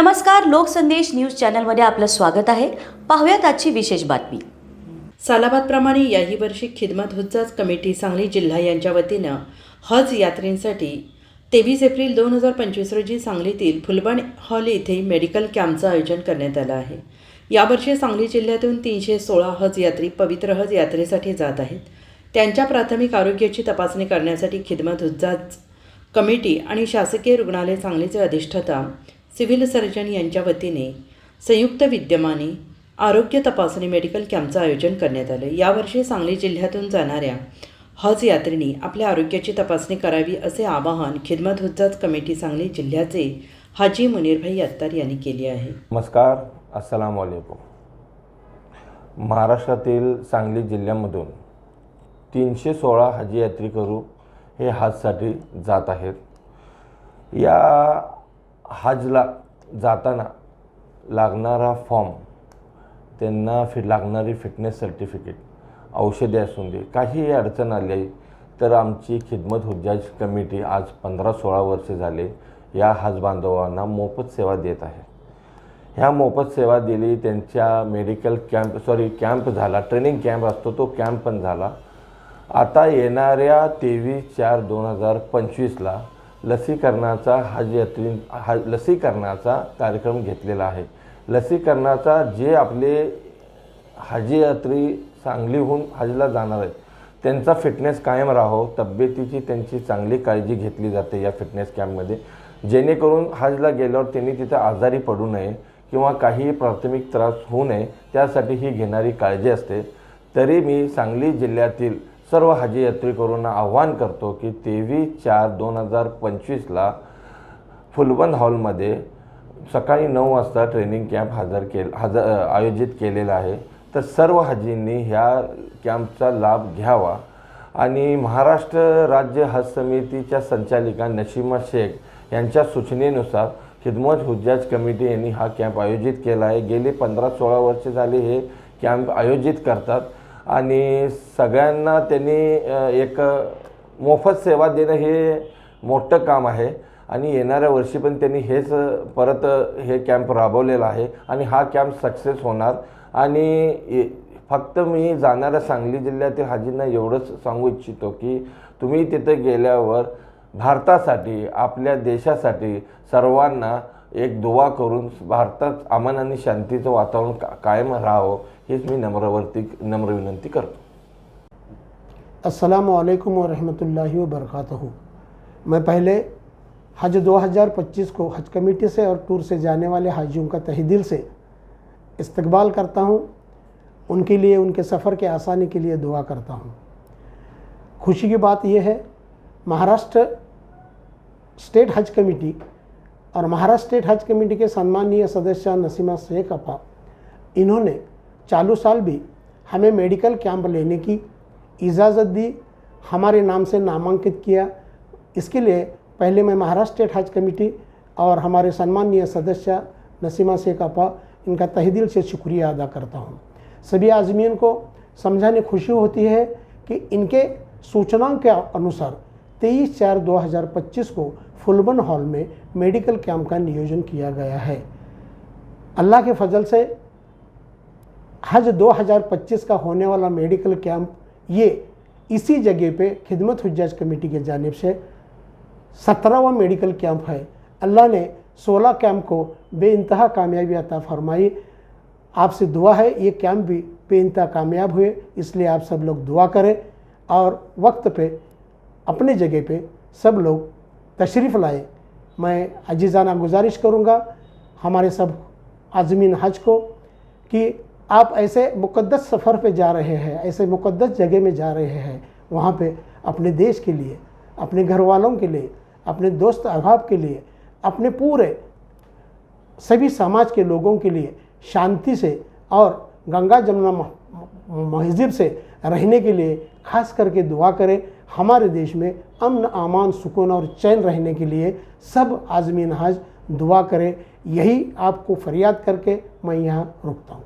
नमस्कार लोकसंदेश न्यूज चॅनलमध्ये आपलं स्वागत आहे. पाहूयात आजची विशेष बातमी. सालाबादप्रमाणे याही वर्षी खिदमत हुज्जाज कमिटी सांगली जिल्हा यांच्या वतीनं हज यात्रेंसाठी तेवीस एप्रिल दोन हजार पंचवीस रोजी सांगलीतील फुलबण हॉल येथे मेडिकल कॅम्पचं आयोजन करण्यात आलं आहे. यावर्षी सांगली जिल्ह्यातून तीनशे सोळा हज यात्री पवित्र हज यात्रेसाठी जात आहेत. त्यांच्या प्राथमिक आरोग्याची तपासणी करण्यासाठी खिदमत हुज्जाज कमिटी आणि शासकीय रुग्णालय सांगलीचे अधिष्ठाता सिव्हिल सर्जन यांच्या वतीने संयुक्त विद्यमाने आरोग्य तपासणी मेडिकल कॅम्पचं आयोजन करण्यात आलं. यावर्षी सांगली जिल्ह्यातून जाणाऱ्या हज यात्रींनी आपल्या आरोग्याची तपासणी करावी असे आवाहन खिदमत हुज्जाज कमिटी सांगली जिल्ह्याचे हाजी मुनीरभाई अत्तार यांनी केले आहे. नमस्कार अस्सलाम वालेकुम महाराष्ट्रातील सांगली जिल्ह्यामधून तीनशे सोळा हजी यात्रेकरू हे हजसाठी जात आहेत. या हजला जाताना लागणारा फॉर्म त्यांना फि लागणारी फिटनेस सर्टिफिकेट औषधे असून दे काहीही अडचण आली तर आमची खिदमत हुज्जाज कमिटी आज पंधरा सोळा वर्षे झाले या हज बांधवांना मोफत सेवा देत आहे. ह्या मोफत सेवा दिली त्यांच्या मेडिकल कॅम्प सॉरी कॅम्प झाला ट्रेनिंग कॅम्प असतो तो कॅम्प पण झाला. आता येणाऱ्या तेवीस चार दोन हजार पंचवीसला लसीकरणाचा हज यात्री हा लसीकरणाचा कार्यक्रम घेतलेला आहे. लसीकरणाचा जे आपले हाजी यात्री सांगलीहून हजला जाणार आहेत त्यांचा फिटनेस कायम राहो तब्येतीची त्यांची चांगली काळजी घेतली जाते या फिटनेस कॅम्पमध्ये. जेणेकरून हजला गेल्यावर त्यांनी तिथं आजारी पडू नये किंवा काही प्राथमिक त्रास होऊ नये त्यासाठी ही घेणारी काळजी असते. तरी मी सांगली जिल्ह्यातील सर्व हजी यात्रेकरूंना आव्हान करतो की तेवीस चार दोन हजार पंचवीसला फुलबंद हॉलमध्ये सकाळी नऊ वाजता ट्रेनिंग कॅम्प हजर केल हजर आयोजित केलेला आहे. तर सर्व हजींनी ह्या कॅम्पचा लाभ घ्यावा. आणि महाराष्ट्र राज्य हज समितीच्या संचालिका नशिमा शेख यांच्या सूचनेनुसार खिदमत हुज्जाज कमिटी यांनी हा कॅम्प आयोजित केला आहे. गेली पंधरा सोळा वर्ष झाली हे कॅम्प आयोजित करतात. आणि सगळ्यांना त्यांनी एक मोफत सेवा देणं हे मोठं काम आहे. आणि येणाऱ्या वर्षी पण त्यांनी हेच परत हे कॅम्प राबवलेला आहे आणि हा कॅम्प सक्सेस होणार. आणि ए- फक्त मी जाणाऱ्या सांगली जिल्ह्यातील हाजींना एवढंच सांगू इच्छितो की तुम्ही तिथं गेल्यावर भारतासाठी आपल्या देशासाठी सर्वांना एक दुवा करून भारतात अमान आणि शांतीचं वातावरण का, कायम राहावं, हीच मी नम्रवरती, नम्र विनंती करतो. असलकम वरहमतुल्लाहि वबरकातुहू मैं पहले हज 2025 को हज कमेटी से और टूर से जाने वाले हाजियों का तहे दिल से इस्तकबाल करता हूँ। उनके लिए, उनके सफ़र के आसानी के लिए दुआ करता हूँ। खुशी की बात यह है, महाराष्ट्र स्टेट हज कमेटी और महाराष्ट्र स्टेट हज कमेटी के सम्मानीय सदस्य नसीमा शेख अपा, इन्होंने चालू साल भी हमें मेडिकल कैंप लेने की इजाज़त दी, हमारे नाम से नामांकित किया। इसके लिए पहले मैं महाराष्ट्र स्टेट हज कमेटी और हमारे सम्मानीय सदस्य नसीमा शेख अपा, इनका तहदिल से शुक्रिया अदा करता हूँ। सभी आज़मीन को समझाने खुशी होती है कि इनके सूचनाओं के अनुसार 23 चार 2025 को फुलबन हॉल में मेडिकल कैंप का नियोजन किया गया है। अल्लाह के फजल से हज 2025 का होने वाला मेडिकल कैंप, ये इसी जगह पे खिदमत हजाज कमेटी के जानब से सत्रहवा मेडिकल कैंप है। अल्लाह ने 16 कैंप को बेइंतहा कामयाबी अता फरमाई। आपसे दुआ है, ये कैंप भी बेइंतहा कामयाब हुए, इसलिए आप सब लोग दुआ करें और वक्त पे अपने जगह पे सब लोग तशरीफ़ लाए। मैं अजीज़ाना गुजारिश करूँगा हमारे सब आज़मीन हज को कि आप ऐसे मुक़द्दस सफ़र पे जा रहे हैं, ऐसे मुक़द्दस जगह में जा रहे हैं, वहाँ पे अपने देश के लिए, अपने घर वालों के लिए, अपने दोस्त अहबाब के लिए, अपने पूरे सभी समाज के लोगों के लिए शांति से और गंगा जमुना महजिब से रहने के लिए, खास करके दुआ करें, हमारे देश में अमन आमान सुकून और चैन रहने के लिए सब आज़मीन हज दुआ करें। यही आपको फरियाद करके मैं यहाँ रुकता हूँ।